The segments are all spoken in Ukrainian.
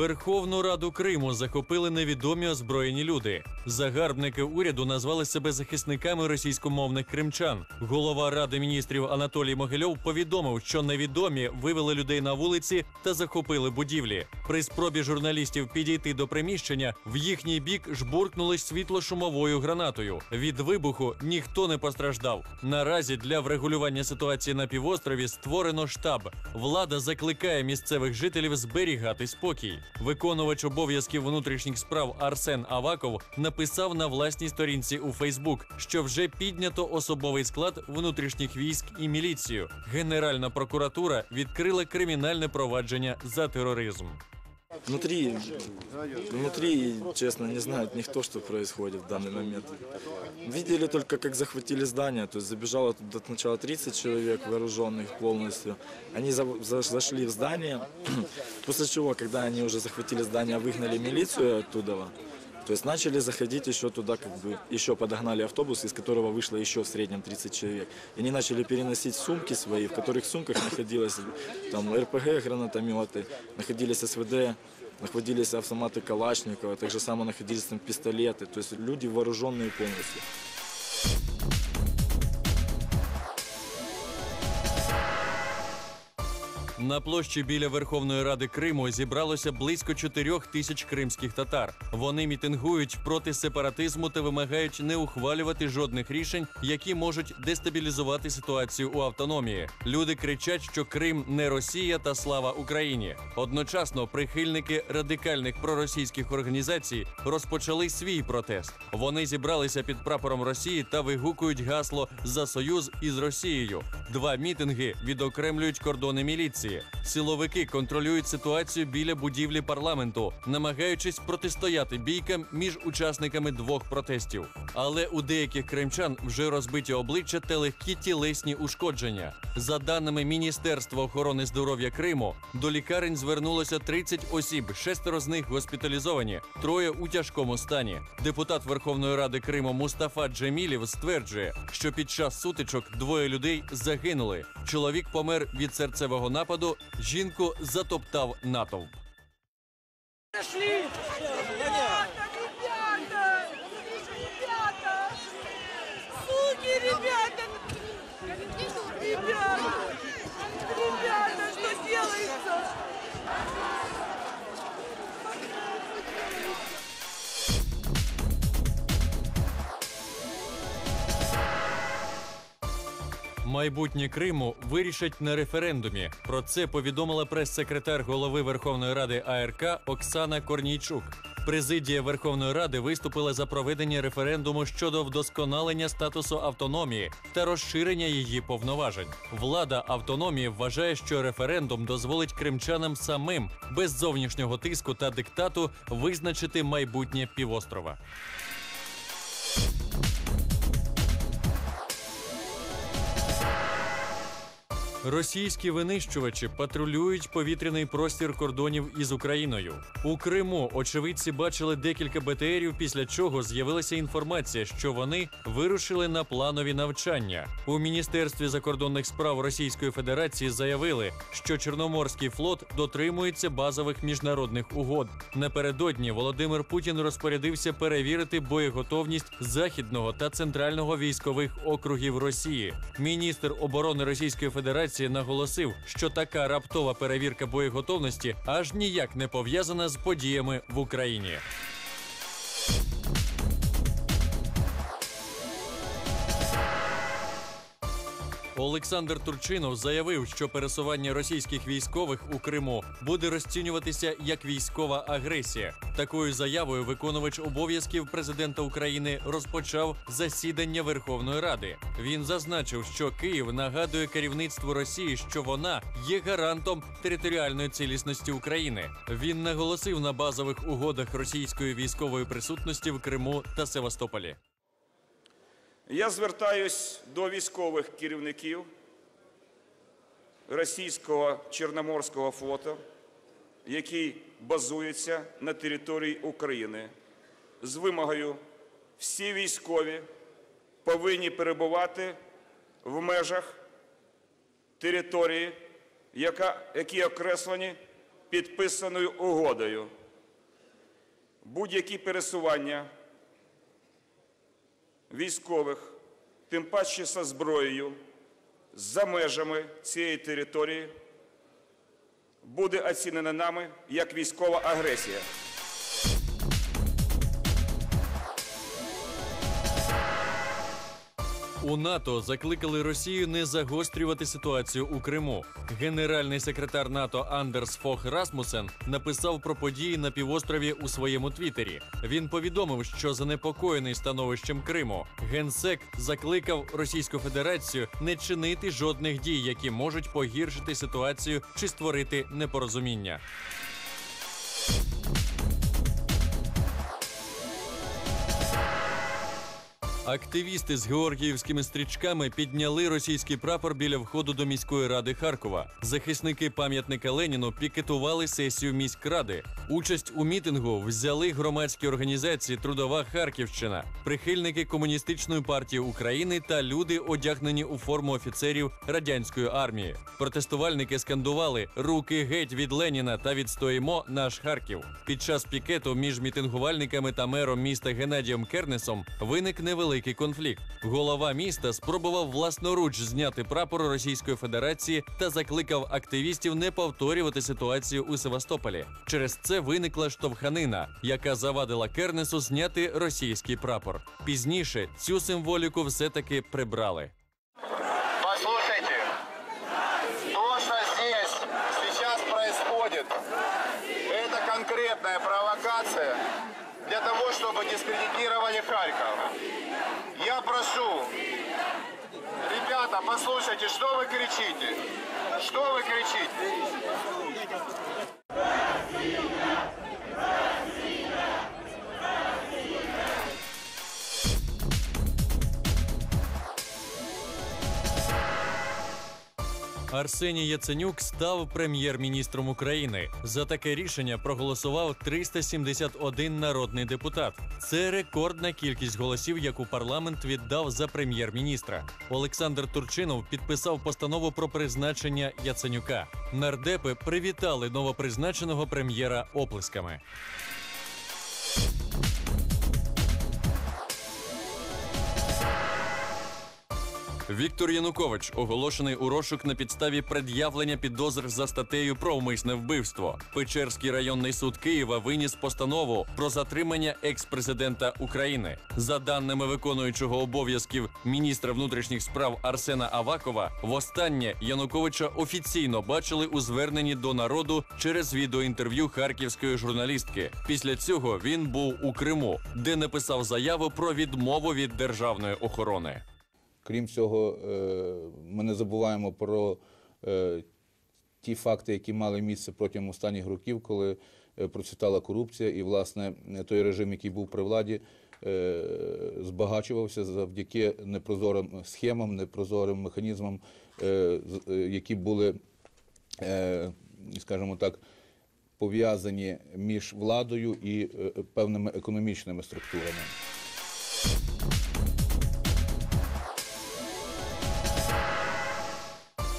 Верховну Раду Криму захопили невідомі озброєні люди. Загарбники уряду назвали себе захисниками російськомовних кримчан. Голова ради міністрів Анатолій Могильов повідомив, що невідомі вивели людей на вулиці та захопили будівлі. При спробі журналістів підійти до приміщення в їхній бік жбуркнули світлошумовою гранатою. Від вибуху ніхто не постраждав. Наразі для врегулювання ситуації на півострові створено штаб. Влада закликає місцевих жителів зберігати спокій. Виконувач обов'язків внутрішніх справ Арсен Аваков написав на власній сторінці у Фейсбук, що вже піднято особовий склад внутрішніх військ і міліцію. Генеральна прокуратура відкрила кримінальне провадження за тероризм. Внутри, внутри, честно, не знает никто, что происходит в данный момент. Видели только, как захватили здание, то есть забежало туда сначала 30 человек вооруженных полностью. Они за- за- зашли в здание, после чего, когда они уже захватили здание, выгнали милицию оттуда, то есть начали заходить еще туда, как бы, еще подогнали автобус, из которого вышло еще в среднем 30 человек. И они начали переносить сумки свои, в которых сумках находилось там РПГ, гранатометы, находились СВД, находились автоматы Калашникова, так же само находились там пистолеты, то есть люди вооруженные полностью. На площі біля Верховної Ради Криму зібралося близько чотирьох тисяч кримських татар. Вони мітингують проти сепаратизму та вимагають не ухвалювати жодних рішень, які можуть дестабілізувати ситуацію у автономії. Люди кричать, що Крим не Росія та слава Україні. Одночасно прихильники радикальних проросійських організацій розпочали свій протест. Вони зібралися під прапором Росії та вигукують гасло за союз із Росією. Два мітинги відокремлюють кордони міліції. Силовики контролюють ситуацію біля будівлі парламенту, намагаючись протистояти бійкам між учасниками двох протестів. Але у деяких кримчан вже розбиті обличчя та легкі тілесні ушкодження. За даними Міністерства охорони здоров'я Криму, до лікарень звернулося 30 осіб, шестеро з них госпіталізовані, троє у тяжкому стані. Депутат Верховної Ради Криму Мустафа Джемілів стверджує, що під час сутичок двоє людей загинули. Чоловік помер від серцевого нападу, жінку затоптав натовп. Пошли! Майбутнє Криму вирішать на референдумі. Про це повідомила прес-секретар голови Верховної Ради АРК Оксана Корнійчук. Президія Верховної Ради виступила за проведення референдуму щодо вдосконалення статусу автономії та розширення її повноважень. Влада автономії вважає, що референдум дозволить кримчанам самим без зовнішнього тиску та диктату визначити майбутнє півострова. Російські винищувачі патрулюють повітряний простір кордонів із Україною. У Криму очевидці бачили декілька БТРів, після чого з'явилася інформація, що вони вирушили на планові навчання. У міністерстві закордонних справ Російської Федерації заявили, що Чорноморський флот дотримується базових міжнародних угод. Напередодні Володимир Путін розпорядився перевірити боєготовність західного та центрального військових округів Росії. Міністр оборони Російської Федерації наголосив, що така раптова перевірка боєготовності аж ніяк не пов'язана з подіями в Україні. Олександр Турчинов заявив, що пересування російських військових у Криму буде розцінюватися як військова агресія. Такою заявою виконувач обов'язків президента України розпочав засідання Верховної Ради. Він зазначив, що Київ нагадує керівництву Росії, що вона є гарантом територіальної цілісності України. Він наголосив на базових угодах російської військової присутності в Криму та Севастополі. Я звертаюсь до військових керівників російського Чорноморського флоту, який базується на території України, з вимогою всі військові повинні перебувати в межах території, яка, які окреслені підписаною угодою. Будь-які пересування військових, тим паче зі зброєю, за межами цієї території буде оцінена нами як військова агресія. У НАТО закликали Росію не загострювати ситуацію у Криму. Генеральний секретар НАТО Андерс Фох Расмусен написав про події на півострові у своєму твіттері. Він повідомив, що занепокоєний становищем Криму. Генсек закликав Російську Федерацію не чинити жодних дій, які можуть погіршити ситуацію чи створити непорозуміння. Активісти з георгіївськими стрічками підняли російський прапор біля входу до міської ради Харкова. Захисники пам'ятника Леніну пікетували сесію міськради. Участь у мітингу взяли громадські організації Трудова Харківщина, прихильники комуністичної партії України та люди, одягнені у форму офіцерів радянської армії. Протестувальники скандували Руки геть від Леніна та відстоїмо наш Харків. Під час пікету між мітингувальниками та мером міста Геннадієм Кернесом виник невеликий конфлікт. Голова міста спробував власноруч зняти прапор Російської Федерації та закликав активістів не повторювати ситуацію у Севастополі. Через це виникла штовханина, яка завадила Кернесу зняти російський прапор. Пізніше цю символіку прибрали. Что здесь сейчас конкретная провокация для того, чтобы дискредитировали Харьков. Я прошу, ребята, послушайте, что вы кричите? Что вы кричите? Арсеній Яценюк став прем'єр-міністром України. За таке рішення проголосував 371 народний депутат. Це рекордна кількість голосів, яку парламент віддав за прем'єр-міністра. Олександр Турчинов підписав постанову про призначення Яценюка. Нардепи привітали новопризначеного прем'єра оплесками. Віктор Янукович оголошений у розшук на підставі пред'явлення підозр за статтею про умисне вбивство. Печерський районний суд Києва виніс постанову про затримання екс-президента України. За даними виконуючого обов'язків міністра внутрішніх справ Арсена Авакова, востаннє Януковича офіційно бачили у зверненні до народу через відеоінтерв'ю харківської журналістки. Після цього він був у Криму, де написав заяву про відмову від державної охорони. Крім цього, е, ми не забуваємо про е, ті факти, які мали місце протягом останніх років, коли е, процвітала корупція, і, власне, той режим, який був при владі, збагачувався завдяки непрозорим схемам, непрозорим механізмам, які були, скажімо так, пов'язані між владою і певними економічними структурами.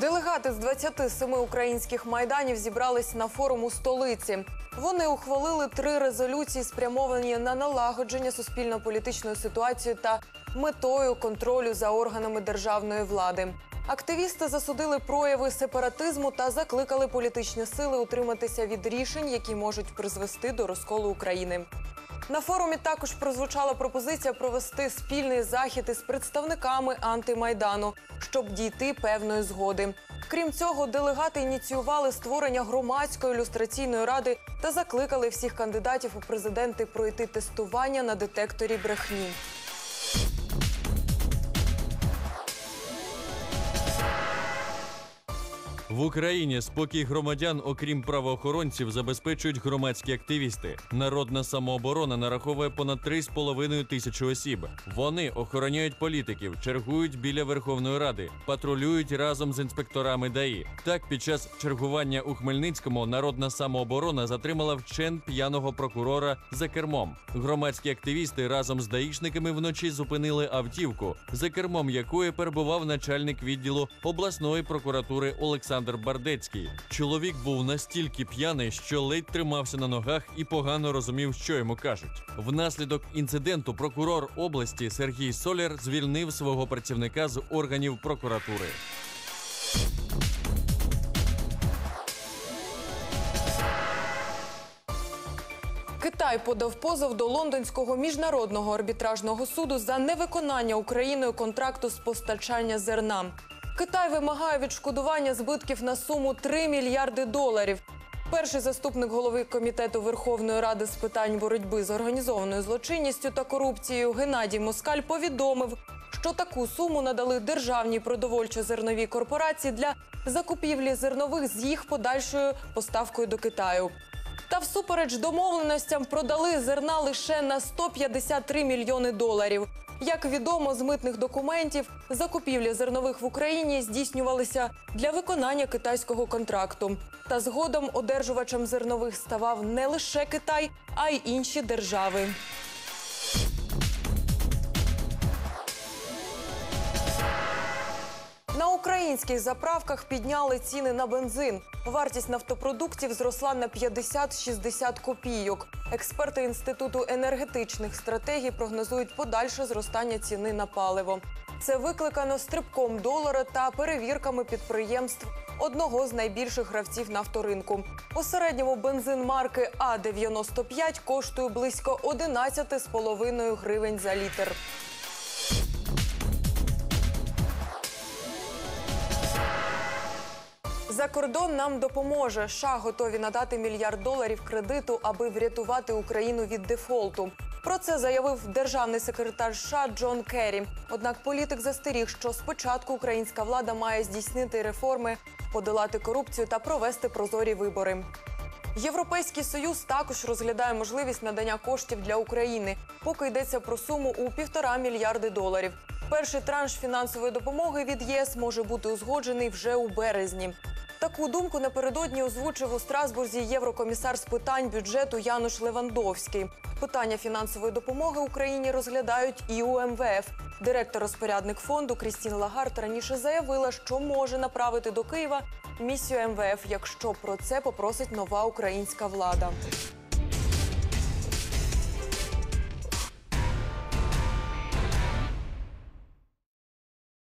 Делегати з 27 українських майданів зібрались на форум у столиці. Вони ухвалили три резолюції, спрямовані на налагодження суспільно-політичної ситуації та метою контролю за органами державної влади. Активісти засудили прояви сепаратизму та закликали політичні сили утриматися від рішень, які можуть призвести до розколу України. На форумі також прозвучала пропозиція провести спільний захід із представниками антимайдану, щоб дійти певної згоди. Крім цього, делегати ініціювали створення громадської ілюстраційної ради та закликали всіх кандидатів у президенти пройти тестування на детекторі брехні. В Україні спокій громадян, окрім правоохоронців, забезпечують громадські активісти. Народна самооборона нараховує понад 3,5 тисячі осіб. Вони охороняють політиків, чергують біля Верховної Ради, патрулюють разом з інспекторами ДАІ. Так, під час чергування у Хмельницькому народна самооборона затримала вчен п'яного прокурора за кермом. Громадські активісти разом з даїшниками вночі зупинили автівку, за кермом якої перебував начальник відділу обласної прокуратури Олександр Олександр Бардецький. Чоловік був настільки п'яний, що ледь тримався на ногах і погано розумів, що йому кажуть. Внаслідок інциденту прокурор області Сергій Соляр звільнив свого працівника з органів прокуратури. Китай подав позов до лондонського міжнародного арбітражного суду за невиконання Україною контракту з постачання зерна. Китай вимагає відшкодування збитків на суму 3 мільярди доларів. Перший заступник голови комітету Верховної Ради з питань боротьби з організованою злочинністю та корупцією Геннадій Москаль повідомив, що таку суму надали державній продовольчо-зерновій корпорації для закупівлі зернових з їх подальшою поставкою до Китаю. Та всупереч домовленостям продали зерна лише на 153 мільйони доларів. Як відомо з митних документів, закупівлі зернових в Україні здійснювалися для виконання китайського контракту. Та згодом одержувачем зернових ставав не лише Китай, а й інші держави. Українських заправках підняли ціни на бензин. Вартість нафтопродуктів зросла на 50-60 копійок. Експерти інституту енергетичних стратегій прогнозують подальше зростання ціни на паливо. Це викликано стрибком долара та перевірками підприємств одного з найбільших гравців нафторинку. У середньому бензин марки А 95 коштує близько 11,5 гривень за літр. За кордон нам допоможе. США готові надати мільярд доларів кредиту, аби врятувати Україну від дефолту. Про це заявив державний секретар США Джон Керрі. Однак політик застеріг, що спочатку українська влада має здійснити реформи, подолати корупцію та провести прозорі вибори. Європейський союз також розглядає можливість надання коштів для України, поки йдеться про суму у півтора мільярди доларів. Перший транш фінансової допомоги від ЄС може бути узгоджений вже у березні. Таку думку напередодні озвучив у Страсбурзі єврокомісар з питань бюджету Януш Левандовський. Питання фінансової допомоги Україні розглядають і у МВФ. Директор-розпорядник фонду Крістін Лагард раніше заявила, що може направити до Києва місію МВФ, якщо про це попросить нова українська влада.